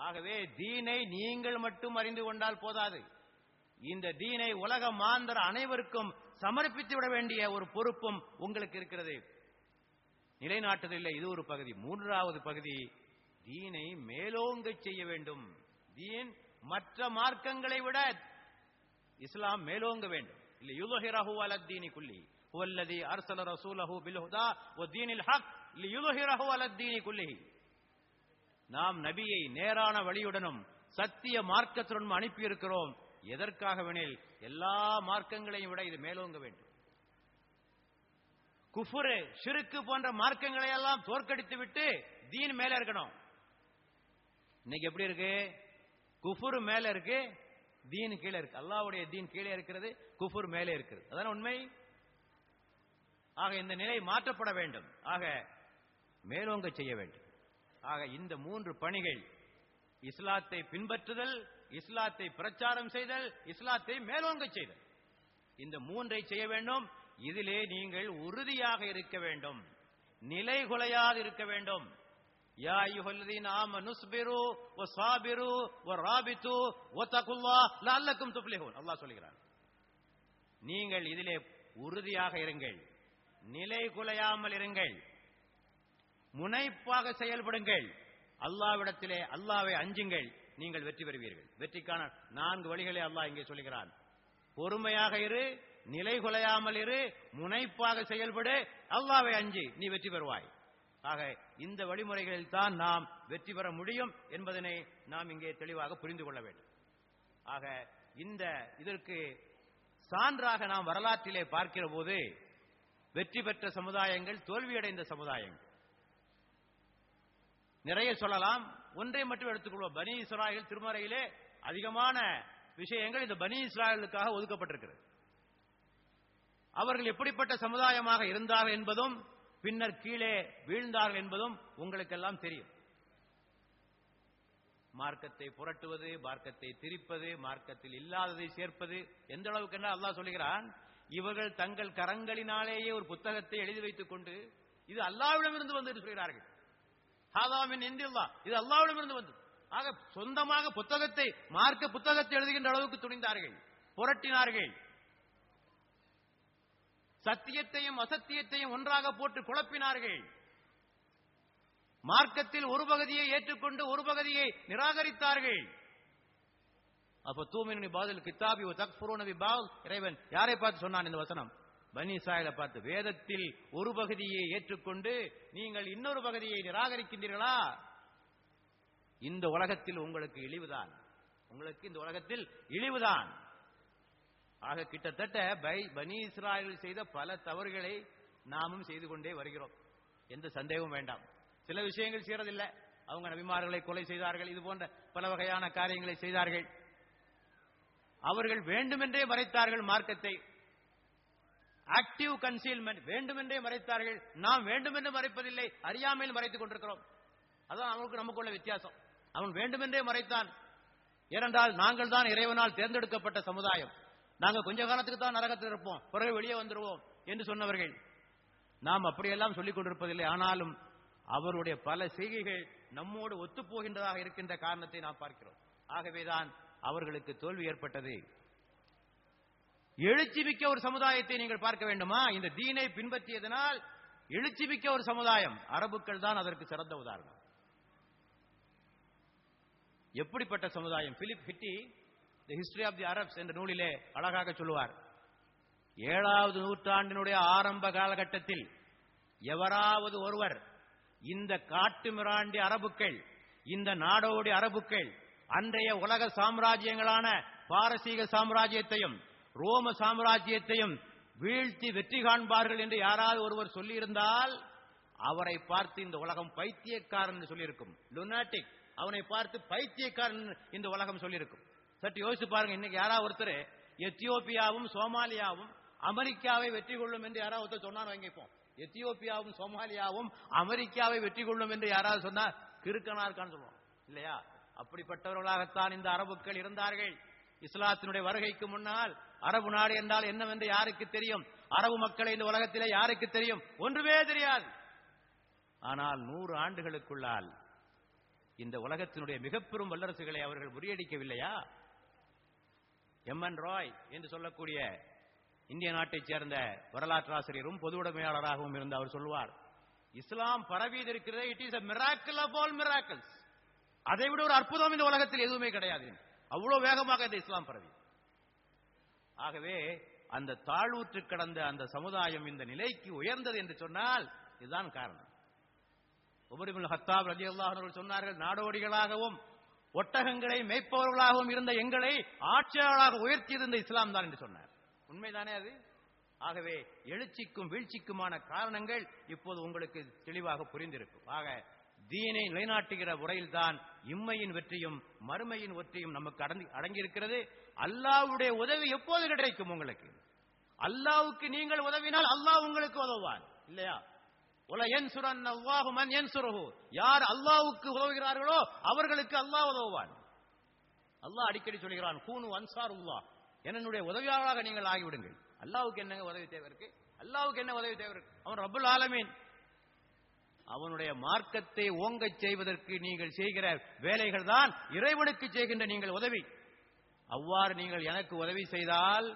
ஆகவே தீனை நீங்கள் மட்டும் அறிந்து கொண்டால் போதாது. இந்த தீனை உலக மாந்தர் அனைவருக்கும் சமர்ப்பித்து விட வேண்டிய ஒரு பொறுப்பும் உங்களுக்கு இருக்கிறது. நிலைநாட்டுதலில் இது ஒரு பகுதி. மூன்றாவது பகுதி தீனை மேலோங்கச் செய்ய வேண்டும். தீன் மற்ற மார்க்கங்களை விட இஸ்லாம் மேலோங்க வேண்டும். இல்ல யுலஹிரஹு அலத்தீனி குல்லி. ஹுவல்லதி அர்சல ரசூலஹு பில்ஹுதா ஒ தீனில் ஹக். லியுலஹிரஹு அலத்தீனி குல்லிஹி நாம் நபியை நேரான வழியுடனும் சத்திய மார்க்கத்துடனும் அனுப்பியிருக்கிறோம். எதற்காகவெனில் எல்லா மார்க்கங்களையும் விட இது மேலோங்க வேண்டும். குஃபுரு சிறுக்கு போன்ற மார்க்கங்களை எல்லாம் தோற்கடித்து விட்டு தீன் மேல இருக்கணும். இன்னைக்கு எப்படி இருக்கு? குஃபுரு மேல இருக்கு தீன் கீழே இருக்கு. அல்லாவுடைய தீன் கீழே இருக்கிறது குஃபுர் மேலே இருக்கிறது. அதான உண்மை? ஆக இந்த நிலை மாற்றப்பட வேண்டும். ஆக மேலோங்க செய்ய வேண்டும். ஆக இந்த மூன்று பணிகள் இஸ்லாத்தை பின்பற்றுதல் இஸ்லாத்தை பிரச்சாரம் செய்தல் இஸ்லாத்தை மேலோங்க செய்தல். இந்த மூன்றை செய்ய வேண்டும். இதிலே நீங்கள் உறுதியாக இருக்க வேண்டும். நிலை குலையாது இருக்க வேண்டும். யா அய்யுஹல்லதீன ஆமனு ஸ்பிரு வ சாபிரு வ ராபித்து வ தகுல்லாஹ் லஅல்லக்கும் துஃப்லிஹூன் அல்லாஹ் நீங்கள் இதிலே உறுதியாக இருங்கள். நிலை குலையாமல் இருங்கள். முனைப்பாக செயல்படுங்கள். அல்லாவிடத்திலே அல்லாவை அஞ்சுங்கள். நீங்கள் வெற்றி பெறுவீர்கள். வெற்றிக்கான நான்கு வழிகளை அல்லாஹ் இங்கே சொல்கிறான் பொறுமையாக இரு நிலை குலையாமல் இரு முனைப்பாக செயல்படு அல்லாவை அஞ்சு நீ வெற்றி பெறுவாய். ஆக இந்த வழிமுறைகளில் தான் நாம் வெற்றி பெற முடியும் என்பதனை நாம் இங்கே தெளிவாக புரிந்து கொள்ள வேண்டும். ஆக இந்த இதற்கு சான்றாக நாம் வரலாற்றிலே பார்க்கிற போது வெற்றி பெற்ற சமுதாயங்கள் தோல்வியடைந்த சமுதாயங்கள் நிறைய சொல்லலாம். ஒன்றை மட்டும் எடுத்துக்கொள்வோம். பனி இஸ்ராயல் திருமறையிலே அதிகமான விஷயங்கள் இந்த பனி இஸ்ராயலுக்காக ஒதுக்கப்பட்டிருக்கிறது. அவர்கள் எப்படிப்பட்ட சமுதாயமாக இருந்தார்கள் என்பதும் பின்னர் கீழே வீழ்ந்தார்கள் என்பதும் உங்களுக்கெல்லாம் தெரியும். மார்க்கத்தை புரட்டுவது மார்க்கத்தை திரிப்பது மார்க்கத்தில் இல்லாததை சேர்ப்பது எந்த அளவுக்கு என்ன அல்லாஹ் சொல்லுகிறான்? இவர்கள் தங்கள் கரங்களினாலேயே ஒரு புத்தகத்தை எழுதி வைத்துக் கொண்டு இது அல்லாவிடமிருந்து வந்து சொல்கிறார்கள். ஹாதாமின் இந்தில்லா இது அல்லாவிடமிருந்து வந்தது. ஆக சொந்தமாக புத்தகத்தை மார்க்க புத்தகத்தை எழுதுகின்ற அளவுக்கு துணிந்தார்கள். புரட்டினார்கள். சத்தியத்தையும் அசத்தியத்தையும் ஒன்றாக போட்டு குழப்பினார்கள். மார்க்கத்தில் ஒரு பகுதியை ஏற்றுக்கொண்டு ஒரு பகுதியை நிராகரித்தார்கள். அப்ப தூமினி பாதில் கித்தாபி தக்ஃபுரூன பால். இறைவன் யாரை பார்த்து சொன்னான் இந்த வசனம்? பனி பார்த்து வேதத்தில் ஒரு பகுதியை ஏற்றுக்கொண்டு நீங்கள் இன்னொரு பகுதியை நிராகரிக்கின்றீர்களா? இந்த உலகத்தில் உங்களுக்கு இழிவுதான். உங்களுக்கு இந்த உலகத்தில் இழிவுதான். ஆக கிட்டத்தட்ட பை பனி இஸ்ராயல் செய்த பல தவறுகளை நாமும் செய்து கொண்டே வருகிறோம். எந்த சந்தேகமும் வேண்டாம். சில விஷயங்கள் செய்யறதில்லை. அவங்க நபிமார்களை கொலை செய்தார்கள். இது போன்ற பல வகையான காரியங்களை செய்தார்கள். அவர்கள் வேண்டுமென்றே மறைத்தார்கள் மார்க்கத்தை. ஆக்டிவ் கன்சீல்மெண்ட் வேண்டுமென்றே மறைத்தார்கள். நாம் வேண்டுமென்று மறைப்பதில்லை அறியாமையில் மறைத்துக் கொண்டிருக்கிறோம். அதான் அவனுக்கு நமக்குள்ள வித்தியாசம். அவன் வேண்டுமென்றே மறைத்தான். ஏனென்றால் நாங்கள் தான் இறைவனால் தேர்ந்தெடுக்கப்பட்ட சமுதாயம். நாங்கள் கொஞ்ச காலத்துக்கு தான் நரகத்தில் இருப்போம். பிறகு வெளியே வந்துருவோம் என்று சொன்னவர்கள். நாம் அப்படியெல்லாம் சொல்லிக் கொண்டிருப்பதில்லை. ஆனாலும் அவருடைய பல செய்கைகள் நம்மோடு ஒத்துப்போகின்றதாக இருக்கின்ற காரணத்தை நாம் பார்க்கிறோம். ஆகவேதான் அவர்களுக்கு தோல்வி ஏற்பட்டது. எழுச்சி மிக்க ஒரு சமுதாயத்தை நீங்கள் பார்க்க வேண்டுமா? இந்த தீனை பின்பற்றியதனால் எழுச்சி மிக்க ஒரு சமுதாயம். அரபுக்கள் தான் அதற்கு சிறந்த உதாரணம். எப்படிப்பட்ட சமுதாயம்? Philip Hitti the history of the Arabs என்ற நூலிலே அழகாக சொல்லுவார். ஏழாவது நூற்றாண்டினுடைய ஆரம்ப காலகட்டத்தில் எவராவது ஒருவர் இந்த காட்டு மிராண்டி அரபுக்கள் இந்த நாடோடி அரபுக்கள் அன்றைய உலக சாம்ராஜ்யங்களான பாரசீக சாம்ராஜ்யத்தையும் ரோம சாம்ராஜ்யத்தையும் வீழ்த்தி வெற்றி காண்பார்கள் என்று யாராவது ஒருவர் சொல்லியிருந்தால் அவரை பார்த்து இந்த உலகம் பைத்தியக்காரன் சொல்லியிருக்கும். லுனாட்டிக் அவனை பார்த்து பைத்தியக்காரன் இந்த உலகம் சொல்லியிருக்கும். சற்று யோசிச்சு பாருங்க இன்னைக்கு யாராவது ஒருத்தர் எத்தியோப்பியாவும் சோமாலியாவும் அமெரிக்காவை வெற்றி கொள்ளும் என்று யாராவது ஒருத்தர் சொன்னார் வாங்கிப்போம் எத்தியோப்பியாவும் சோமாலியாவும் அமெரிக்காவை வெற்றி கொள்ளும் என்று யாராவது சொன்னா கிறுக்கனா இருக்கான்னு சொல்லுவோம் இல்லையா? அப்படிப்பட்டவர்களாகத்தான் இந்த அரபுக்கள் இருந்தார்கள். இஸ்லாத்தினுடைய வருகைக்கு முன்னால் அரபு நாடு என்றால் என்னவென்று யாருக்கு தெரியும்? அரபு மக்களை இந்த உலகத்திலே யாருக்கு தெரியும்? ஒன்றுமே தெரியாது. ஆனால் நூறு ஆண்டுகளுக்குள்ளால் இந்த உலகத்தினுடைய மிக பெரும் வல்லரசுகளை அவர்கள் முறியடிக்கவில்லையா? எம் என் ராய் என்று சொல்லக்கூடிய இந்திய நாட்டைச் சேர்ந்த வரலாற்றாசிரியரும் பொது உடைமையாளராகவும் இருந்து அவர் சொல்வார் இஸ்லாம் பரவியது இருக்கிறது it is a miracle of all miracles அதை விட ஒரு அற்புதம் இந்த உலகத்தில் எதுவுமே கிடையாது அவ்வளவு வேகமாக இந்த இஸ்லாம் பரவி. ஆகவே அந்த தாழ்வுற்று கடந்த அந்த சமுதாயம் இந்த நிலைக்கு உயர்ந்தது என்று சொன்னால் இதுதான் காரணம். உமரிபுல் ஹத்தாப் அலி அல்லாஹர்கள் சொன்னார்கள் நாடோடிகளாகவும் ஒட்டகங்களை மேய்ப்பவர்களாகவும் இருந்த எங்களை ஆட்சியாளராக உயர்த்தியிருந்த இஸ்லாம் தான் என்று சொன்னார். உண்மைதானே அது? ஆகவே எழுச்சிக்கும் வீழ்ச்சிக்குமான காரணங்கள் இப்போது உங்களுக்கு தெளிவாக புரிந்திருக்கும். ஆக தீனை நிலைநாட்டுகிற முறையில்தான் இம்மையின் வெற்றியும் மறுமையின் வெற்றியும் நமக்கு அடங்கி அடங்கியிருக்கிறது. அல்லாஹ்வுடைய உதவி எப்போது கிடைக்கும் உங்களுக்கு? அல்லாவுக்கு நீங்கள் உதவினால் அல்லாஹ் உங்களுக்கு உதவுவான். இல்லையா? உல என் சுரன் அல்லாஹு மன் என் யார் அல்லாவுக்கு உதவுகிறார்களோ அவர்களுக்கு அல்லாஹ் உதவுவான். அல்லாஹ் அடிக்கடி சொல்கிறான் கூனு அன்சார் உல்லா என்னுடைய உதவியாளராக நீங்கள் ஆகிவிடுங்கள். அல்லாவுக்கு என்ன உதவி தேவை இருக்கு? அல்லாவுக்கு என்ன உதவி தேவை இருக்கு? அவன் ரபுல் ஆலமீன். அவனுடைய மார்க்கத்தை ஓங்கச் செய்வதற்கு நீங்கள் செய்கிற வேலைகள் தான் இறைவனுக்கு செய்கின்ற நீங்கள் உதவி. அவ்வாறு நீங்கள் எனக்கு உதவி செய்தால்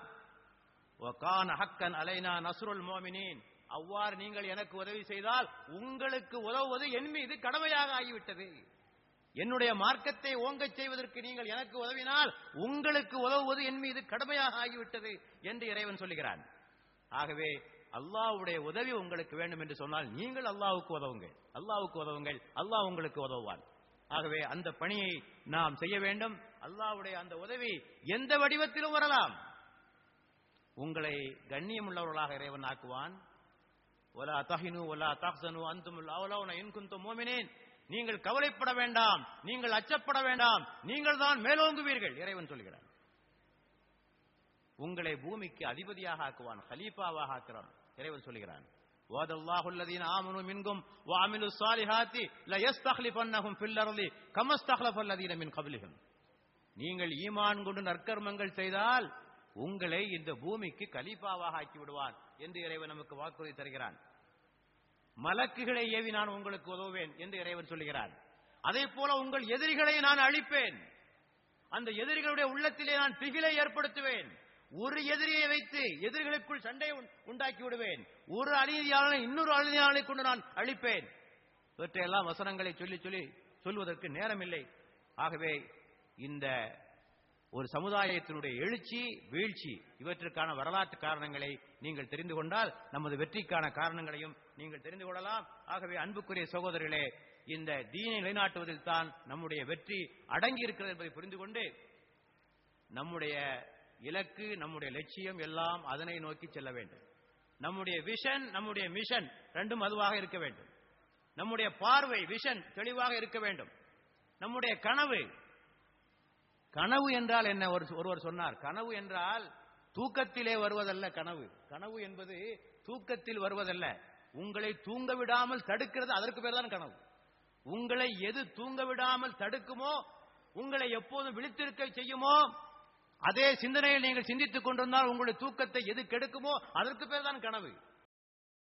ஹக்கன் அலைனா நசுருல் மோமினின் அவ்வாறு நீங்கள் எனக்கு உதவி செய்தால் உங்களுக்கு உதவுவது என் மீது கடமையாக ஆகிவிட்டது. என்னுடைய மார்க்கத்தை ஓங்கச் செய்வதற்கு நீங்கள் எனக்கு உதவினால் உங்களுக்கு உதவுவது என் மீது கடமையாக ஆகிவிட்டது என்று இறைவன் சொல்லுகிறான். ஆகவே அல்லாஹ்வுடைய உதவி உங்களுக்கு வேண்டும் என்று சொன்னால் நீங்கள் அல்லாவுக்கு உதவுங்கள். அல்லாவுக்கு உதவுங்கள். அல்லாஹ் உங்களுக்கு உதவுவான். ஆகவே அந்த பணியை நாம் செய்ய வேண்டும். அல்லாஹ்வுடைய அந்த உதவி எந்த வடிவத்திலும் வரலாம். உங்களை கண்ணியம் உள்ளவர்களாக இறைவன் ஆக்குவான். ஒலா தஹினு ஒலா தாக்சனு அந்துமுல் அவலவுன இன் மோமினேன். நீங்கள் கவலைப்பட வேண்டாம். நீங்கள் அச்சப்பட வேண்டாம். நீங்கள் தான் மேலோங்குவீர்கள் இறைவன் சொல்கிறான். உங்களை பூமிக்கு அதிபதியாக ஆக்குவான் ஹலீஃபாவாக ஆக்குறான். இறைவன் சொல்கிறான் وعد الله الذين آمنوا منكم وعملوا الصالحات ليستخلفنهم في الأرض كما استخلف الذين من قبلهم நீங்கள் ஈமான் கொண்டு நற்கர்மங்கள் செய்தால் உங்களை இந்த பூமிக்கு கலீஃபாவாக ஆக்கி விடுவான் என்று இறைவன் நமக்கு வாக்குறுதி தருகிறான் மலக்குகளை ஏவி நான் உங்களுக்கு உதவுவேன் என்று இறைவன் சொல்லுகிறான் அதே போல உங்கள் எதிரிகளை நான் அழிப்பேன் அந்த எதிரிகளுடைய உள்ளத்திலே நான் திகிலை ஏற்படுத்துவேன் ஒரு எதிரியை வைத்து எதிரிகளுக்குள் சண்டை உண்- உண்டாக்கி விடுவேன். ஒரு அநீதியாளனை இன்னொரு அநீதியாளனை கொண்டு நான் அழிப்பேன். இவற்றையெல்லாம் வசனங்களை சொல்லி சொல்லி சொல்வதற்கு நேரமில்லை. ஆகவே இந்த ஒரு சமுதாயத்தினுடைய எழுச்சி வீழ்ச்சி இவற்றுக்கான வரலாற்று காரணங்களை நீங்கள் தெரிந்து கொண்டால் நமது வெற்றிக்கான காரணங்களையும் நீங்கள் தெரிந்து கொள்ளலாம். ஆகவே அன்புக்குரிய சகோதரர்களே இந்த தீனை நிலைநாட்டுவதில் தான் நம்முடைய வெற்றி அடங்கி இருக்கிறது என்பதை புரிந்து கொண்டு நம்முடைய இலக்கு நம்முடைய லட்சியம் எல்லாம் அதனை நோக்கி செல்ல வேண்டும். நம்முடைய விஷன் நம்முடைய மிஷன் ரெண்டும் அதுவாக இருக்க வேண்டும். நம்முடைய பார்வை விஷன் தெளிவாக இருக்க வேண்டும். நம்முடைய கனவு கனவு என்றால் என்ன? ஒரு ஒருவர் சொன்னார் கனவு என்றால் தூக்கத்திலே வருவதல்ல கனவு. கனவு என்பது தூக்கத்தில் வருவதல்ல. உங்களை தூங்க விடாமல் தடுக்கிறது அதற்கு பேர் தான் கனவு. உங்களை எது தூங்க விடாமல் தடுக்குமோ உங்களை எப்போதும் விழித்திருக்க செய்யுமோ அதே சிந்தனையில் நீங்கள் சிந்தித்துக் கொண்டிருந்தால் உங்களுடைய தூக்கத்தை எது கெடுக்குமோ அதற்கு பேர் தான் கனவு.